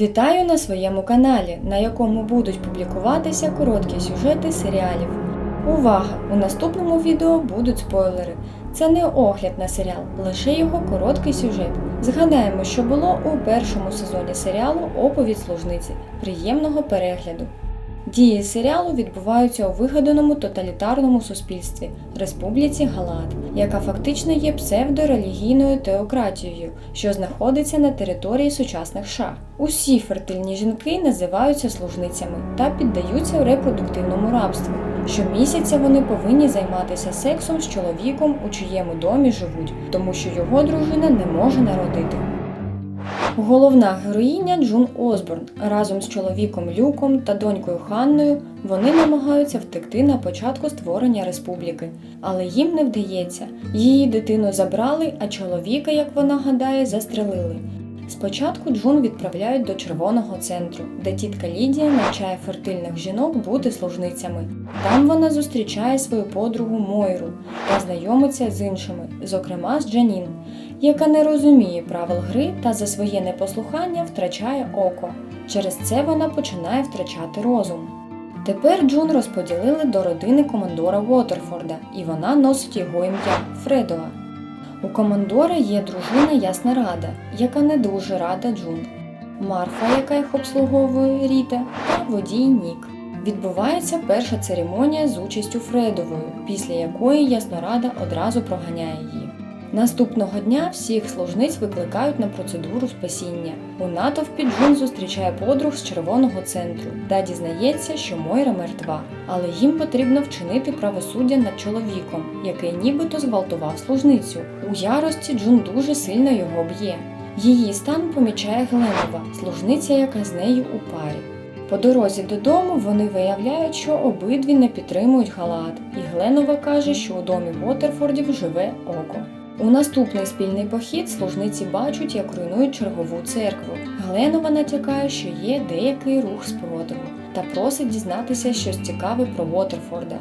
Вітаю на своєму каналі, на якому будуть публікуватися короткі сюжети серіалів. Увага! У наступному відео будуть спойлери. Це не огляд на серіал, лише його короткий сюжет. Згадаємо, що було у першому сезоні серіалу Оповідь служниці. Приємного перегляду. Дії серіалу відбуваються у вигаданому тоталітарному суспільстві Республіці Галат, яка фактично є псевдорелігійною теократією, що знаходиться на території сучасних США. Усі фертильні жінки називаються служницями та піддаються репродуктивному рабству. Щомісяця вони повинні займатися сексом з чоловіком, у чиєму домі живуть, тому що його дружина не може народити. Головна героїня Джун Осборн разом з чоловіком Люком та донькою Ханною вони намагаються втекти на початку створення республіки, але їм не вдається. Її дитину забрали, а чоловіка, як вона гадає, застрелили. Спочатку Джун відправляють до червоного центру, де тітка Лідія навчає фертильних жінок бути служницями. Там вона зустрічає свою подругу Мойру та знайомиться з іншими, зокрема з Джанін, яка не розуміє правил гри та за своє непослухання втрачає око. Через це вона починає втрачати розум. Тепер Джун розподілили до родини командора Уотерфорда, і вона носить його ім'я Фредова. У командора є дружина Ясна Рада, яка не дуже рада Джун, Марфа, яка їх обслуговує Ріта, та водій Нік. Відбувається перша церемонія з участю Фредової, після якої Яснорада одразу проганяє її. Наступного дня всіх служниць викликають на процедуру спасіння. У натовпі Джун зустрічає подруг з червоного центру та дізнається, що Мойра мертва, але їм потрібно вчинити правосуддя над чоловіком, який нібито зґвалтував служницю. У ярості Джун дуже сильно його б'є. Її стан помічає Гленова, служниця, яка з нею у парі. По дорозі додому вони виявляють, що обидві не підтримують Галат, і Гленова каже, що у домі Вотерфордів живе око. У наступний спільний похід служниці бачать, як руйнують чергову церкву. Гленова натякає, що є деякий рух спротиву, та просить дізнатися щось цікаве про Вотерфорда.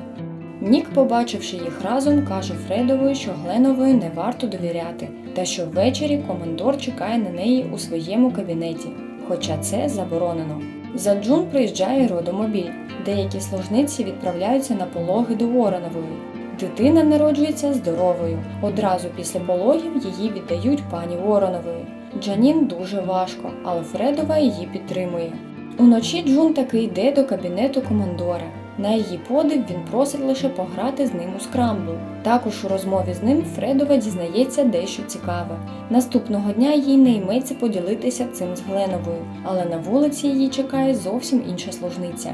Нік, побачивши їх разом, каже Фредовою, що Гленової не варто довіряти, та що ввечері командор чекає на неї у своєму кабінеті, хоча це заборонено. За Джун приїжджає родомобіль. Деякі служниці відправляються на пологи до Воронової. Дитина народжується здоровою. Одразу після пологів її віддають пані Воронової. Джанін дуже важко, але Фредова її підтримує. Уночі Джун таки йде до кабінету командора. На її подив він просить лише пограти з ним у скрамбл. Також у розмові з ним Фредова дізнається дещо цікаве. Наступного дня їй не йметься поділитися цим з Гленовою, але на вулиці її чекає зовсім інша служниця.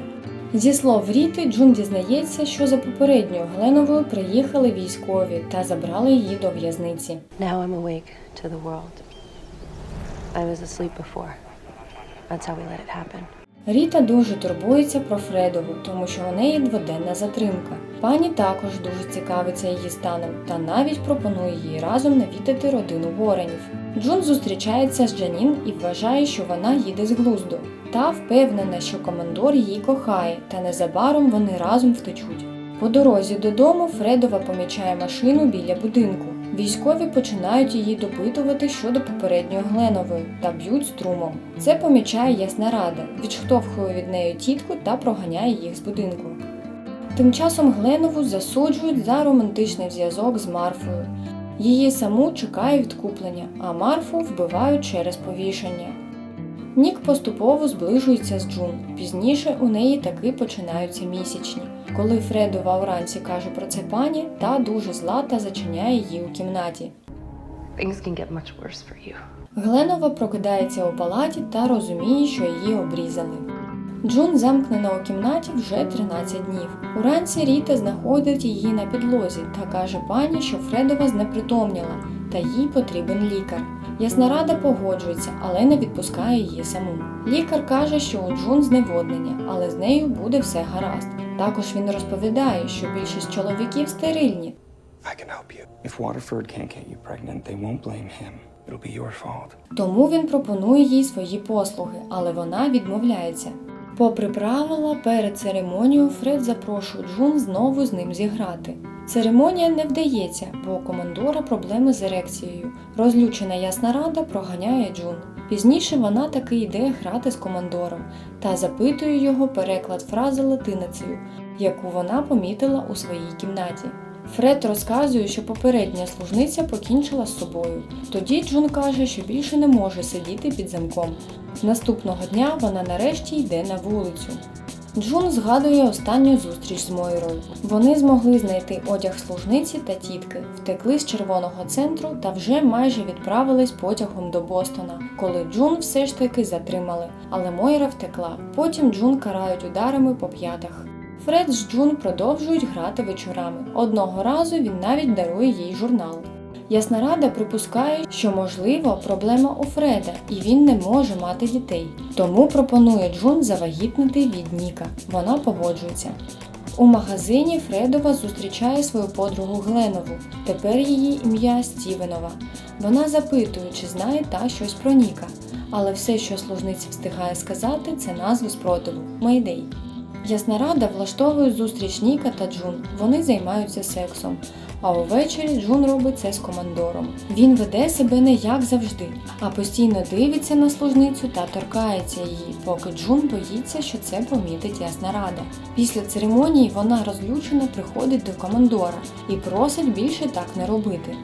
Зі слов Ріти, Джун дізнається, що за попередньою Гленовою приїхали військові та забрали її до в'язниці. Ріта дуже турбується про Фредову, тому що у неї дводенна затримка. Пані також дуже цікавиться її станом та навіть пропонує їй разом навідати родину Воренів. Джун зустрічається з Джанін і вважає, що вона їде з глузду. Та впевнена, що командор її кохає, та незабаром вони разом втечуть. По дорозі додому Фредова помічає машину біля будинку. Військові починають її допитувати щодо попередньої Гленової та б'ють струмом. Це помічає Ясна Рада, відштовхує від неї тітку та проганяє їх з будинку. Тим часом Гленову засуджують за романтичний зв'язок з Марфою. Її саму чекає відкуплення, а Марфу вбивають через повішення. Нік поступово зближується з Джун. Пізніше у неї таки починаються місячні. Коли Фредова вранці каже про це пані, та дуже зла та зачиняє її у кімнаті. Can get much worse for you. Гленова прокидається у палаті та розуміє, що її обрізали. Джун замкнена у кімнаті вже 13 днів. Уранці Ріта знаходить її на підлозі та каже пані, що Фредова знепритомніла та їй потрібен лікар. Яснорада погоджується, але не відпускає її саму. Лікар каже, що у Джун зневоднення, але з нею буде все гаразд. Також він розповідає, що більшість чоловіків стерильні. Тому він пропонує їй свої послуги, але вона відмовляється. Попри правила, перед церемонією Фред запрошує Джун знову з ним зіграти. Церемонія не вдається, бо у командора проблеми з ерекцією. Розлючена ясна рада проганяє Джун. Пізніше вона таки йде грати з командором та запитує його переклад фрази латиницею, яку вона помітила у своїй кімнаті. Фред розказує, що попередня служниця покінчила з собою. Тоді Джун каже, що більше не може сидіти під замком. Наступного дня вона нарешті йде на вулицю. Джун згадує останню зустріч з Мойрою. Вони змогли знайти одяг служниці та тітки, втекли з червоного центру та вже майже відправились потягом до Бостона, коли Джун все ж таки затримали. Але Мойра втекла. Потім Джун карають ударами по п'ятах. Фред з Джун продовжують грати вечорами. Одного разу він навіть дарує їй журнал. Ясна рада припускає, що можливо проблема у Фреда, і він не може мати дітей. Тому пропонує Джун завагітнити від Ніка. Вона погоджується. У магазині Фредова зустрічає свою подругу Гленову. Тепер її ім'я Стівенова. Вона запитує, чи знає та щось про Ніка. Але все, що служниця встигає сказати, це назву спротиву Мейдей. Ясна рада влаштовує зустріч Ніка та Джун. Вони займаються сексом. А увечері Джун робить це з командором. Він веде себе не як завжди, а постійно дивиться на служницю та торкається її, поки Джун боїться, що це помітить ясна рада. Після церемонії вона розлючено приходить до командора і просить більше так не робити.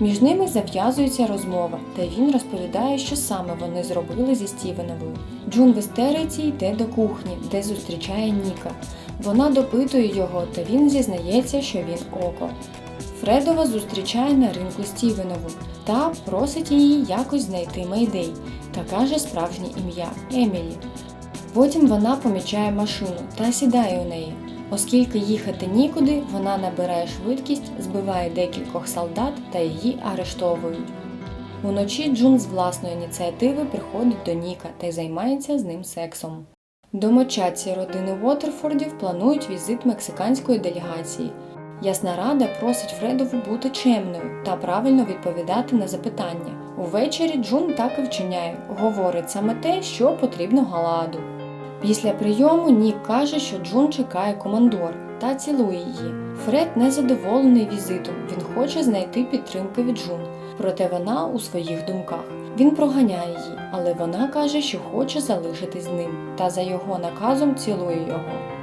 Між ними зав'язується розмова, та він розповідає, що саме вони зробили зі Стівеновою. Джун в істериці йде до кухні, де зустрічає Ніка. Вона допитує його, та він зізнається, що він око. Фредова зустрічає на ринку Стівенову та просить її якось знайти Мейдей та каже справжнє ім'я Емілі. Потім вона помічає машину та сідає у неї. Оскільки їхати нікуди, вона набирає швидкість, збиває декількох солдат та її арештовують. Уночі Джун з власної ініціативи приходить до Ніка та й займається з ним сексом. Домочадці родини Уотерфордів планують візит мексиканської делегації. Ясна рада просить Фредову бути чемною та правильно відповідати на запитання. Увечері Джун так і вчиняє, говорить саме те, що потрібно Галааду. Після прийому Нік каже, що Джун чекає командор та цілує її. Фред незадоволений візитом, він хоче знайти підтримки від Джун, проте вона у своїх думках. Він проганяє її, але вона каже, що хоче залишитись з ним, та за його наказом цілує його.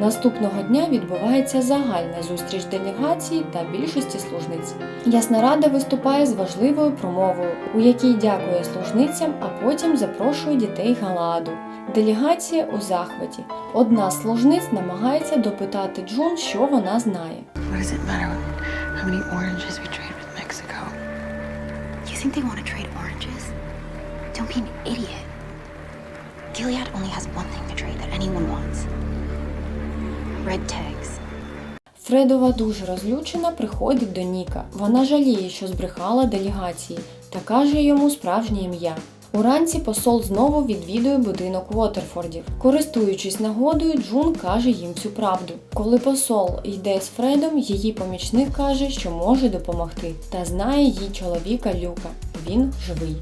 Наступного дня відбувається загальна зустріч делегації та більшості служниць. Ясна рада виступає з важливою промовою, у якій дякує служницям, а потім запрошує дітей Галааду. Делегація у захваті. Одна з служниць намагається допитати Джун, що вона знає. Gilead only has one thing to trade that anyone wants red tags. Фредова дуже розлючена приходить до Ніка. Вона жаліє, що збрехала делегації, та каже йому справжнє ім'я. Уранці посол знову відвідує будинок Уотерфордів. Користуючись нагодою, Джун каже їм всю правду. Коли посол йде з Фредом, її помічник каже, що може допомогти, та знає її чоловіка Люка. Він живий.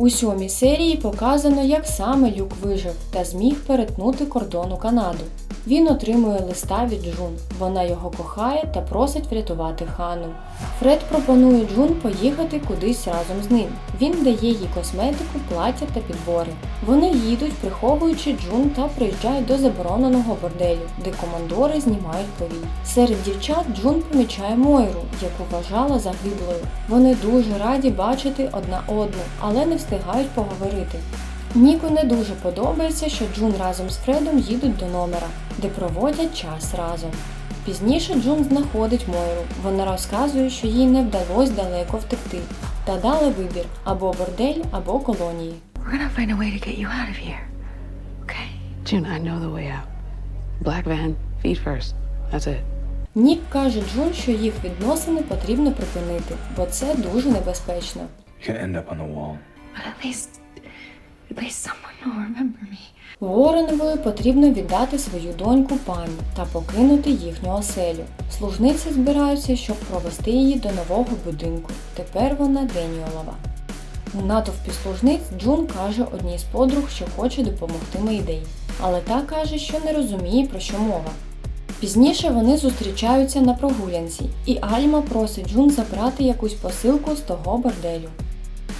У сьомій серії показано, як саме Люк вижив та зміг перетнути кордон у Канаду. Він отримує листа від Джун. Вона його кохає та просить врятувати Хану. Фред пропонує Джун поїхати кудись разом з ним. Він дає їй косметику, плаття та підбори. Вони їдуть, приховуючи Джун та приїжджають до забороненого борделю, де командори знімають повій. Серед дівчат Джун помічає Мойру, яку вважала загиблою. Вони дуже раді бачити одна одну, але не встигають поговорити. Ніку не дуже подобається, що Джун разом з Фредом їдуть до номера, де проводять час разом. Пізніше Джун знаходить Мойру. Вона розказує, що їй не вдалося далеко втекти, та дали вибір або бордель, або колонії. Нік каже Джун, що їх відносини потрібно припинити, бо це дуже небезпечно. You end up on the wall. But at least, at least someone will remember me. Воренової потрібно віддати свою доньку пані та покинути їхню оселю. Служниці збираються, щоб провести її до нового будинку. Тепер вона Деніолова. У натовпі служниць Джун каже одній з подруг, що хоче допомогти Мейдей, але та каже, що не розуміє, про що мова. Пізніше вони зустрічаються на прогулянці, і Альма просить Джун забрати якусь посилку з того борделю.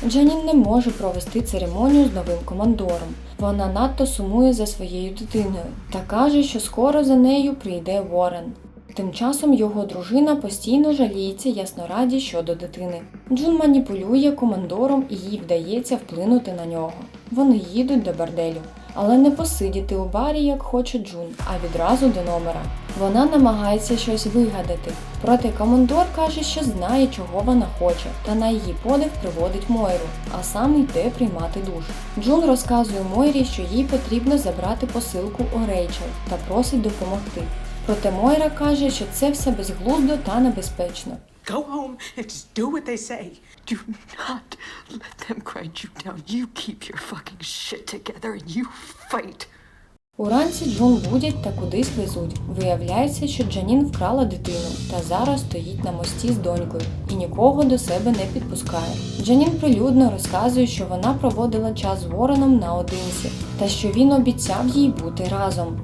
Джанін не може провести церемонію з новим командором. Вона надто сумує за своєю дитиною та каже, що скоро за нею прийде Уоррен. Тим часом його дружина постійно жаліється яснораді щодо дитини. Джун маніпулює командором і їй вдається вплинути на нього. Вони їдуть до борделю, але не посидіти у барі, як хоче Джун, а відразу до номера. Вона намагається щось вигадати, проте командор каже, що знає, чого вона хоче, та на її подив приводить Мойру, а сам йде приймати душ. Джун розказує Мойрі, що їй потрібно забрати посилку у Рейчел та просить допомогти. Проте Мойра каже, що це все безглуздо та небезпечно. Go home and just do what they say. Do not let them grind you down. You keep your fucking shit together and you fight. Уранці Джун будять та кудись везуть. Виявляється, що Джанін вкрала дитину та зараз стоїть на мості з донькою і нікого до себе не підпускає. Джанін прилюдно розказує, що вона проводила час з Вороном наодинці та що він обіцяв їй бути разом.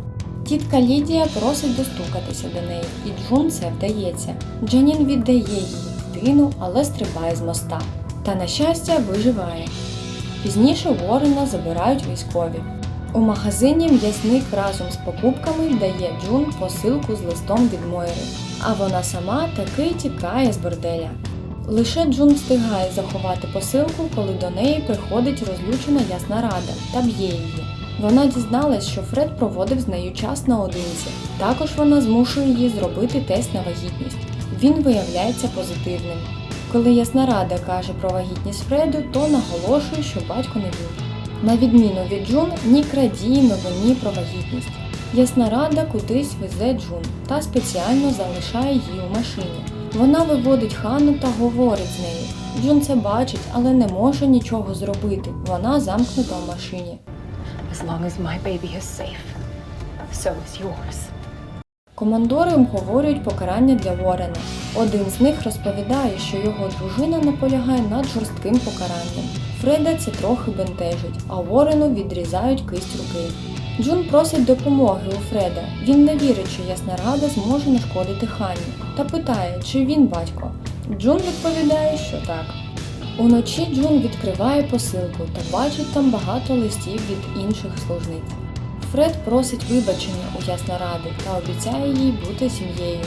Тітка Лідія просить достукатися до неї, і Джун це вдається. Джанін віддає їй дитину, але стрибає з моста. Та, на щастя, виживає. Пізніше Ворена забирають військові. У магазині м'ясник разом з покупками дає Джун посилку з листом від Мойри, а вона сама таки тікає з борделя. Лише Джун встигає заховати посилку, коли до неї приходить розлючена ясна рада та б'є її. Вона дізналась, що Фред проводив з нею час наодинці. Також вона змушує її зробити тест на вагітність. Він виявляється позитивним. Коли ясна рада каже про вагітність Фреду, то наголошує, що батько не він. На відміну від Джун, Нік радіє новині про вагітність. Ясна рада кудись везе Джун та спеціально залишає її у машині. Вона виводить Хану та говорить з нею. Джун це бачить, але не може нічого зробити. Вона замкнута в машині. As long as my baby is safe, so is yours. Командори обговорюють покарання для Ворена. Один з них розповідає, що його дружина наполягає над жорстким покаранням. Фреда це трохи бентежить, а Ворену відрізають кисть руки. Джун просить допомоги у Фреда. Він не вірить, що ясна рада зможе нашкодити Хані, та питає, чи він батько. Джун відповідає, що так. Уночі Джун відкриває посилку та бачить там багато листів від інших служниць. Фред просить вибачення у Ясноради та обіцяє їй бути сім'єю.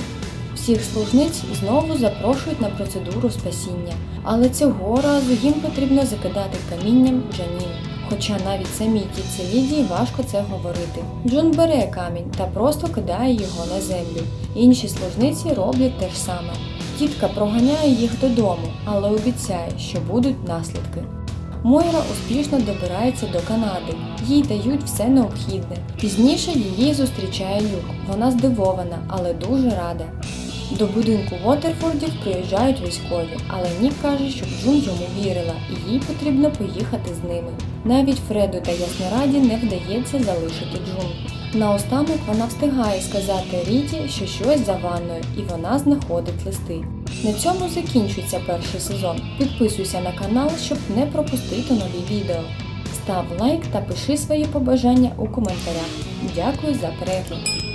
Всіх служниць знову запрошують на процедуру спасіння, але цього разу їм потрібно закидати камінням Джанін. Хоча навіть самій тітці Лідії важко це говорити. Джун бере камінь та просто кидає його на землю. Інші служниці роблять те ж саме. Тітка проганяє їх додому, але обіцяє, що будуть наслідки. Мойра успішно добирається до Канади. Їй дають все необхідне. Пізніше її зустрічає Люк. Вона здивована, але дуже рада. До будинку Вотерфордів приїжджають військові, але Нік каже, щоб Джун йому вірила, і їй потрібно поїхати з ними. Навіть Фреду та Яснораді не вдається залишити Джун. Наостанок вона встигає сказати Ріді, що щось за ванною, і вона знаходить листи. На цьому закінчується перший сезон. Підписуйся на канал, щоб не пропустити нові відео. Став лайк та пиши свої побажання у коментарях. Дякую за перегляд!